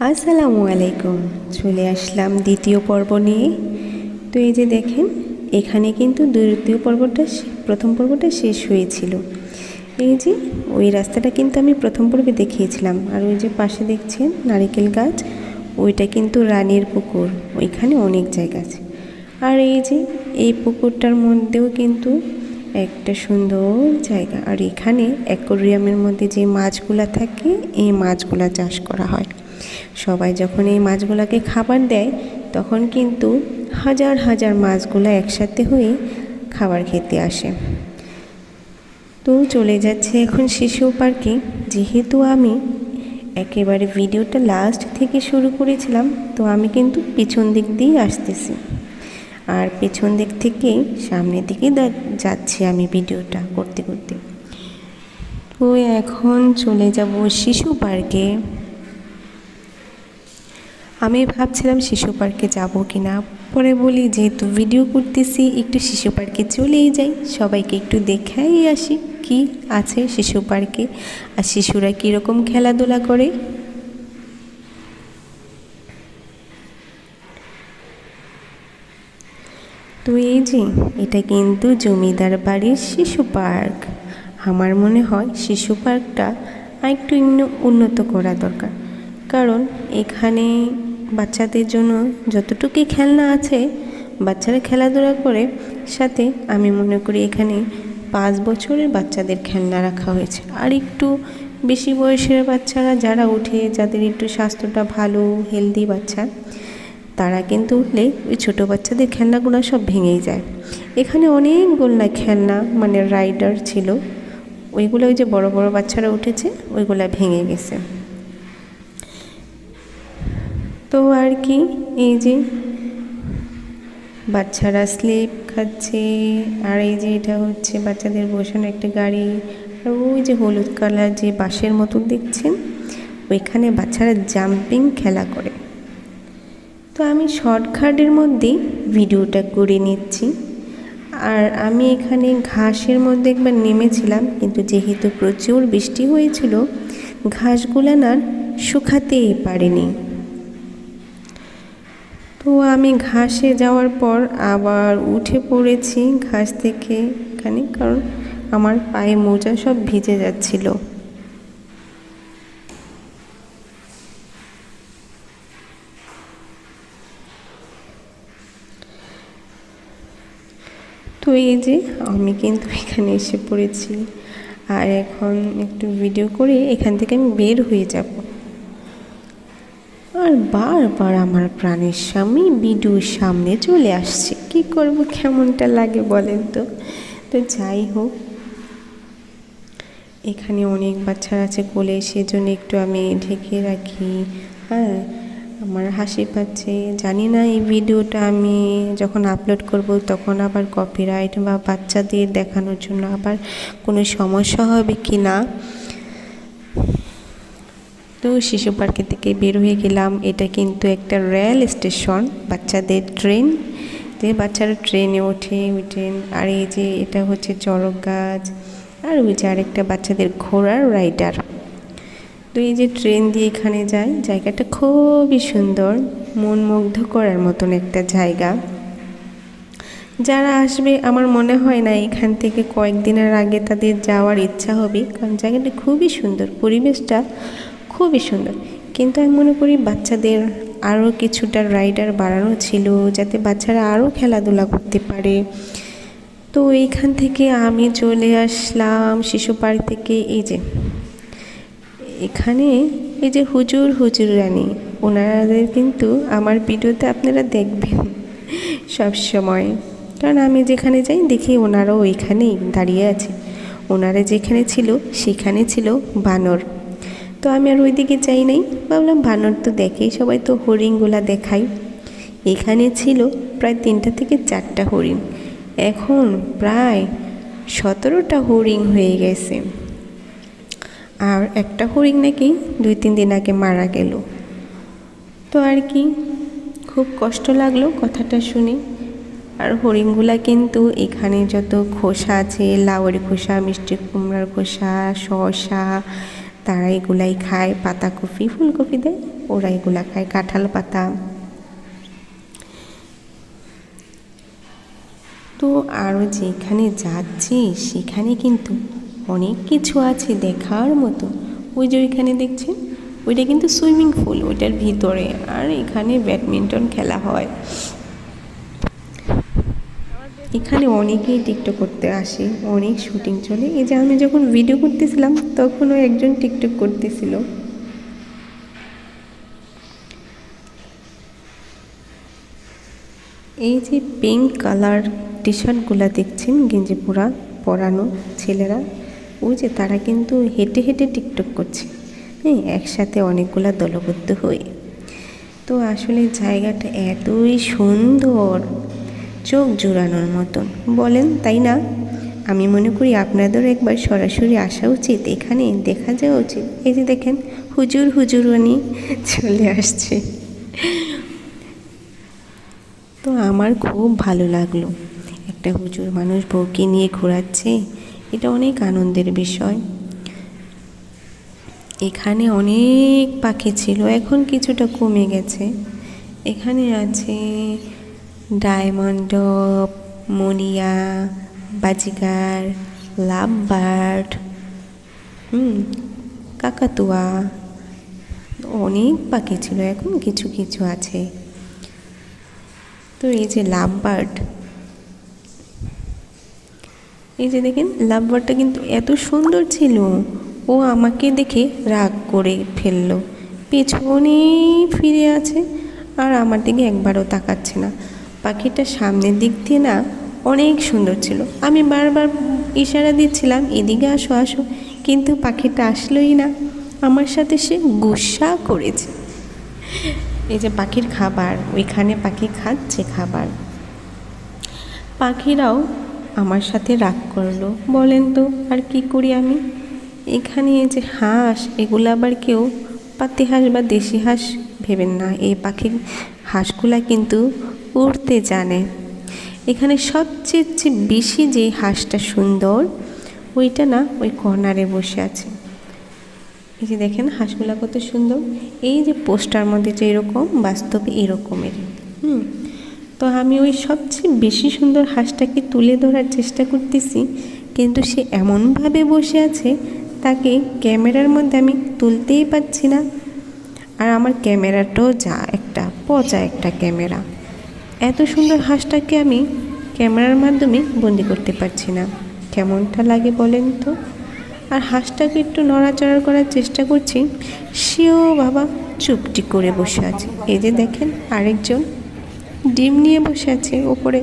আসসালামু আলাইকুম। চলে আসলাম দ্বিতীয় পর্ব নিয়ে। তো এই যে দেখেন, এখানে কিন্তু দ্বিতীয় পর্বটা প্রথম পর্বটা শেষ হয়েছিল। এই যে ওই রাস্তাটা কিন্তু আমি প্রথম পর্বে দেখিয়েছিলাম। আর ওই যে পাশে দেখছেন নারিকেল গাছ, ওইটা কিন্তু রানীর পুকুর। ওইখানে অনেক জায়গা আছে। আর এই যে এই পুকুরটার মধ্যেও কিন্তু একটা সুন্দর জায়গা। আর এখানে অ্যাকোরিয়ামের মধ্যে যে মাছগুলা থাকে, এই মাছগুলা চাষ করা হয়। সবাই যখন এই মাছগুলাকে খাবার দেয়, তখন কিন্তু হাজার হাজার মাছগুলো একসাথে হয়ে খাবার খেতে আসে। তো চলে যাচ্ছে এখন শিশু পার্কে। যেহেতু আমি একেবারে ভিডিওটা লাস্ট থেকে শুরু করেছিলাম, তো আমি কিন্তু পিছন দিক দিয়ে আসতেছি। আর পেছন দিক থেকে সামনের দিকে যাচ্ছি আমি ভিডিওটা করতে করতে। তো এখন চলে যাব শিশু পার্কে। আমি ভাবছিলাম শিশু পার্কে যাব কি না পরে বলি, যেহেতু ভিডিও করতেছি, একটু শিশু পার্কে চলেই যাই। সবাইকে একটু দেখাই আসি কি আছে শিশু পার্কে। আর শিশুরা কীরকম খেলাধুলা করে? তো এই যে, এটা কিন্তু জমিদার বাড়ির শিশু পার্ক। আমার মনে হয় শিশু পার্কটা আরেকটু উন্নত করা দরকার। কারণ এখানে বাচ্চাদের জন্য যতটুকুই খেলনা আছে, বাচ্চারা খেলাধুলা করে, সাথে আমি মনে করি এখানে পাঁচ বছরের বাচ্চাদের খেলনা রাখা হয়েছে। আর একটু বেশি বয়সের বাচ্চারা যারা ওঠে, যাদের একটু স্বাস্থ্যটা ভালো হেলদি বাচ্চা, তারা কিন্তু উঠলে ওই ছোটো বাচ্চাদের খেলনাগুলো সব ভেঙেই যায়। এখানে অনেক অনেকগুলো খেলনা মানে রাইডার ছিল, ওইগুলো ওই যে বড় বড় বাচ্চারা উঠেছে, ওইগুলো ভেঙে গেছে। তো আর কি, এই যে বাচ্চারা স্লিপ খাচ্ছে, আর এই যে এটা হচ্ছে বাচ্চাদের বসানো একটা গাড়ি, আর ওই যে হলুদ কালার যে বাঁশের মতো দেখছেন, ওইখানে বাচ্চারা জাম্পিং খেলা করে। তো আমি শর্টকাটের মধ্যেই ভিডিওটা করে নিচ্ছি। আর আমি এখানে ঘাসের মধ্যে একবার নেমেছিলাম, কিন্তু যেহেতু প্রচুর বৃষ্টি হয়েছিল, ঘাসগুলো না শুকাতেই পারেনি। তো আমি ঘাসে যাওয়ার পর আবার উঠে পড়েছি ঘাস থেকে এখানে কারণ আমার পায়ে মোজা সব ভিজে যাচ্ছিল। তো এই যে আমি কিন্তু এখানে এসে পড়েছি। আর এখন একটু ভিডিও করে এখান থেকে আমি বের হয়ে যাব। আর বারবার আমার প্রাণের স্বামী ভিডিওর সামনে চলে আসছে। কি করব, কেমনটা লাগে বলেন তো? তো যাই হোক, এখানে অনেক বাচ্চারা আছে কোলে, সেজন্য একটু আমি ঢেকে রাখি। হ্যাঁ আমার হাসি পাচ্ছে। জানি না এই ভিডিওটা আমি যখন আপলোড করব, তখন আবার কপিরাইট বা বাচ্চাদের দেখানোর জন্য আবার কোনো সমস্যা হবে কি না? তো শিশু পার্কের থেকে বের হয়ে গেলাম। এটা কিন্তু একটা রেল স্টেশন, বাচ্চাদের ট্রেন। যে বাচ্চারা ট্রেনে ওঠে, ওই ট্রেন। আর এই যে এটা হচ্ছে চড়ক গাছ, আর ওই যে আরেকটা বাচ্চাদের ঘোড়ার রাইডার। তো এই যে ট্রেন দিয়ে এখানে যায় জায়গাটা খুবই সুন্দর মন মুগ্ধ করার মতন একটা জায়গা। যারা আসবে, আমার মনে হয় না এখান থেকে কয়েকদিনের আগে তাদের যাওয়ার ইচ্ছা হবে, কারণ জায়গাটা খুবই সুন্দর। পরিবেশটা খুবই সুন্দর। কিন্তু আমি মনে করি বাচ্চাদের আরও কিছুটা রাইডার বাড়ানো ছিল যাতে বাচ্চারা আরও খেলাধুলা করতে পারে। তো এইখান থেকে আমি চলে আসলাম শিশু পার্ক থেকে। এই যে, এখানে এই যে হুজুর হুজুর রানী, ওনাদের কিন্তু আমার ভিডিওতে আপনারা দেখবেন সব সময়। কারণ আমি যেখানে যাই দেখি ওনারাও ওইখানেই দাঁড়িয়ে আছে। ওনারা যেখানে ছিল সেখানে ছিল বানর। তো আমি আর ওইদিকে যাই নাই। ভাবলাম বানর তো দেখেই, সবাই তো হরিণগুলা দেখাই। এখানে ছিল প্রায় তিনটা থেকে চারটা হরিণ। এখন প্রায় সতেরোটা হরিণ হয়ে গেছে। আর একটা হরিণ নাকি দুই তিন দিন আগে মারা গেল। তো আর কি, খুব কষ্ট লাগল কথাটা শুনে। আর হরিণগুলা কিন্তু এখানে যত খোসা আছে, লাউয়ের খোসা, মিষ্টি কুমড়ার খোসা, শসা তারা এগুলাই খায় পাতাকপি ফুলকপি দেয়, ওরা এগুলা খায়, কাঁঠাল পাতা। তো আরও যেখানে যাচ্ছি, সেখানে কিন্তু অনেক কিছু আছে দেখার মতো। ওই যে ওইখানে দেখছেন? ওইটা কিন্তু সুইমিং পুল, ওইটার ভিতরে। আর এখানে ব্যাডমিন্টন খেলা হয়। এখানে অনেকেই টিকটক করতে আসে, অনেক শুটিং চলে। এই যে আমি যখন ভিডিও করতেছিলাম, তখনও একজন টিকটক করতেছিল। এই যে পিঙ্ক কালার টি শার্টগুলো দেখছেন গেঞ্জি পোড়া পরানো ছেলেরা, ওই যে তারা কিন্তু হেঁটে হেঁটে টিকটক করছে। হ্যাঁ একসাথে অনেকগুলা দলবদ্ধ হয়ে। তো আসলে জায়গাটা এতই সুন্দর। চোখ জোড়ানোর মতন। বলেন, তাই না? আমি মনে করি আপনাদেরও একবার সরাসরি আসা উচিত। এখানে দেখা যাওয়া উচিত। এই যে দেখেন, হুজুর হুজুরনি চলে আসছে। তো আমার খুব ভালো লাগল। একটা হুজুর মানুষ বউকে নিয়ে ঘোরাচ্ছে, এটা অনেক আনন্দের বিষয়। এখানে অনেক পাখি ছিল, এখন কিছুটা কমে গেছে। এখানে আছে ডায়মন্ড ডব মনিয়া, বাজিগার লাভ বার্ড হুম, কাকাতুয়া, অনেক পাখি ছিল, এখন কিছু কিছু আছে। তো এই যে লাভ বার্ড এই যে দেখেন লাভ বার্ডটা কিন্তু এত সুন্দর ছিল, ও আমাকে দেখে রাগ করে ফেলল। পেছনে ফিরে আছে, আর আমার দিকে একবারও তাকাচ্ছে না। পাখিটা সামনের দিক দিয়ে না অনেক সুন্দর ছিল। আমি বারবার ইশারা দিচ্ছিলাম, এদিকে আসো আসো। কিন্তু পাখিটা আসলোই না। আমার সাথে সে গুসা করেছে। এই যে পাখির খাবার, ওইখানে পাখি খাচ্ছে খাবার। পাখিরাও আমার সাথে রাগ করল। বলেন তো, আর কি করি আমি? এখানে এই যে হাঁস, এগুলো আবার কেউ পাতি হাঁস বা দেশি হাঁস ভেবেন না। এই পাখির হাঁসগুলা কিন্তু উড়তে জানে। এখানে সবচেয়ে চেয়ে বেশি যে হাঁসটা সুন্দর, ওইটা না ওই কর্নারে বসে আছে। এই যে দেখেন হাঁসগুলা কত সুন্দর। এই যে পোস্টার মধ্যে যে এরকম, বাস্তবে এরকমের। হুম? তো আমি ওই সবচেয়ে বেশি সুন্দর হাঁসটাকে তুলে ধরার চেষ্টা করতেছি, কিন্তু সে এমনভাবে বসে আছে, তাকে ক্যামেরার মধ্যে আমি তুলতেই পারছি না। আর আমার ক্যামেরাটাও যা একটা, পচা একটা ক্যামেরা। এত সুন্দর হাঁসটাকে আমি ক্যামেরার মাধ্যমে বন্দি করতে পারছি না। কেমনটা লাগে বলেন তো? আর হাঁসটাকে একটু নড়াচড়া করার চেষ্টা করছি, সেও বাবা চুপটি করে বসে আছে। এই যে দেখেন আরেকজন ডিম নিয়ে বসে আছে ওপরে।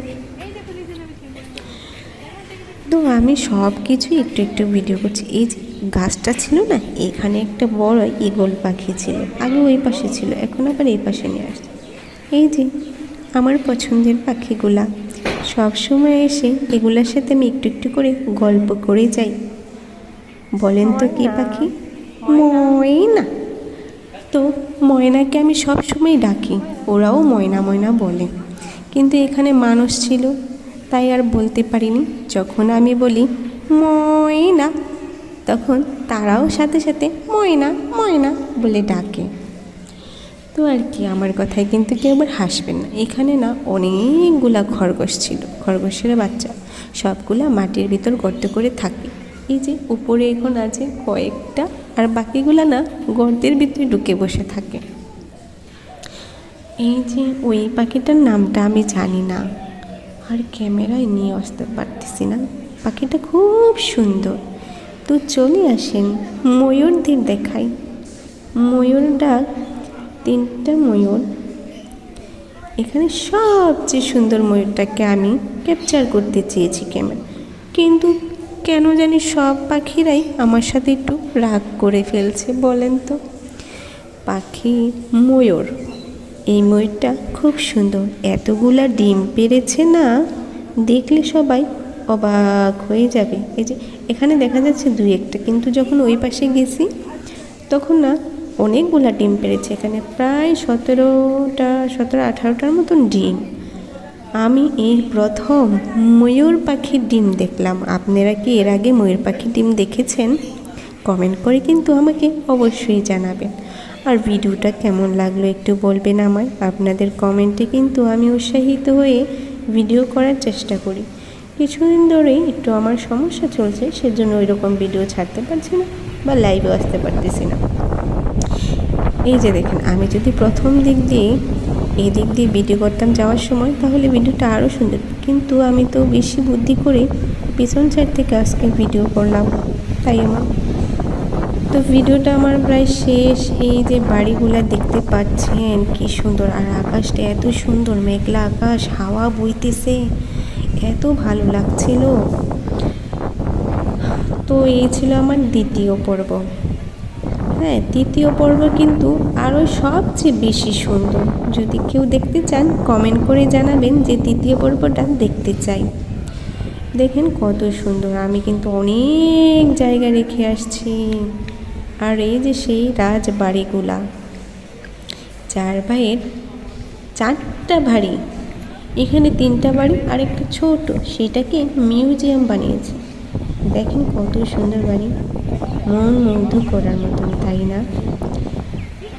তো আমি সব কিছু একটু একটু ভিডিও করছি। এই যে গাছটা ছিল না, এখানে একটা বড় ইগল পাখি ছিল। আগে ওই পাশে ছিল, এখন আবার এই পাশে নিয়ে আসছে। এই যে আমার পছন্দের পাখিগুলা। সব সময় এসে এগুলোর সাথে আমি একটু একটু করে গল্প করে যাই। বলেন তো কি পাখি? ময়না। তো ময়নাকে আমি সব সময় ডাকি, ওরাও ময়না ময়না বলে। কিন্তু এখানে মানুষ ছিল, তাই আর বলতে পারিনি। যখন আমি বলি, ময়না, তখন তারাও সাথে সাথে ময়না ময়না বলে ডাকে। তো আর কি, আমার কথায় কিন্তু কেউ আবার হাসবেন না। এখানে না অনেকগুলা খরগোশ ছিল, খরগোশের বাচ্চা। সবগুলা মাটির ভিতর গর্ত করে থাকে। এই যে উপরে এখন আছে কয়েকটা, আর বাকিগুলা না গর্তের ভিতরে ঢুকে বসে থাকে। এই যে ওই পাখিটার নামটা আমি জানি না। আর ক্যামেরায় নিয়ে আসতে পারতেছি না। পাখিটা খুব সুন্দর। তো চলে আসেন ময়ূরদের দেখাই। ময়ূর ডাক তিনটা ময়ূর। এখানে সবচেয়ে সুন্দর ময়ূরটাকে আমি ক্যাপচার করতে চেয়েছি ক্যামেরা কিন্তু কেন জানি সব পাখিরাই আমার সাথে একটু রাগ করে ফেলছে, বলেন তো? পাখি ময়ূর। এই ময়ূরটা খুব সুন্দর। এতগুলা ডিম পেরেছে না? দেখলে সবাই অবাক হয়ে যাবে। এই যে এখানে দেখা যাচ্ছে দুই একটা, কিন্তু যখন ওই পাশে গেছি, তখন না অনেকগুলা ডিম পেরেছে। এখানে প্রায় সতেরোটা, সতেরো, আঠারোটার মতন ডিম। আমি এই প্রথম ময়ূর পাখির ডিম দেখলাম। আপনারা কি এর আগে ময়ূর পাখির ডিম দেখেছেন? কমেন্ট করে কিন্তু আমাকে অবশ্যই জানাবেন। আর ভিডিওটা কেমন লাগল একটু বলবেন আমায়। আপনাদের কমেন্টে কিন্তু আমি উৎসাহিত হয়ে ভিডিও করার চেষ্টা করি। কিছুদিন ধরেই একটু আমার সমস্যা চলছে, সেজন্য ওই রকম ভিডিও ছাড়তে পারছি না বা লাইভেও আসতে পারতেছি না। এই যে দেখেন, আমি যদি প্রথম দিক দিয়ে এই দিক দিয়ে ভিডিও করতাম যাওয়ার সময়, তাহলে ভিডিওটা আরও সুন্দর। কিন্তু আমি তো বেশি বুদ্ধি করে পিছন সাইড থেকে আজকে ভিডিও করলাম, তাই আমার। তো ভিডিওটা আমার প্রায় শেষ। এই যে বাড়িগুলা দেখতে পাচ্ছেন, কি সুন্দর। আর আকাশটা এত সুন্দর, মেঘলা আকাশ, হাওয়া বইতেছে। এত ভালো লাগছিল। তো এই ছিল আমার দ্বিতীয় পর্ব। হ্যাঁ তৃতীয় পর্ব কিন্তু আরও সবচেয়ে বেশি সুন্দর। যদি কেউ দেখতে চান, কমেন্ট করে জানাবেন যে তৃতীয় পর্বটা দেখতে চাই। দেখেন কত সুন্দর, আমি কিন্তু অনেক জায়গা রেখে আসছি। আর এই যে সেই রাজবাড়িগুলা, চার ভাইয়ের চারটা বাড়ি, এখানে তিনটা বাড়ি আর একটা ছোট, সেটাকে মিউজিয়াম বানিয়েছে। দেখেন কত সুন্দর বাড়ি মন মুগ্ধ করার মতন, তাই না?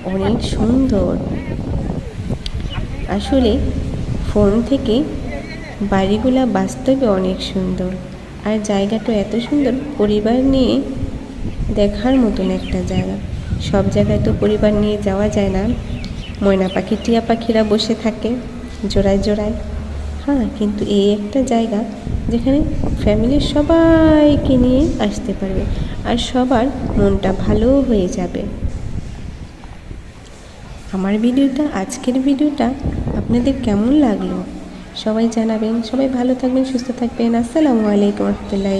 অনেক সুন্দর। আসলে ফোন থেকে বাড়িগুলা বাস্তবে অনেক সুন্দর। আর জায়গাটা এত সুন্দর, পরিবার নিয়ে দেখার মতন একটা জায়গা। সব জায়গায় তো পরিবার নিয়ে যাওয়া যায় না। ময়না পাখি, টিয়া পাখিরা বসে থাকে, জোড়ায় জোড়ায়। হ্যাঁ কিন্তু এই একটা জায়গা যেখানে ফ্যামিলির সবাইকে নিয়ে আসতে পারবে আর সবার মনটা ভালো হয়ে যাবে। আমার ভিডিওটা, আজকের ভিডিওটা আপনাদের কেমন লাগল? সবাই জানাবেন, সবাই ভালো থাকবেন, সুস্থ থাকবেন। আসসালামু আলাইকুম রহমতুল্লাহ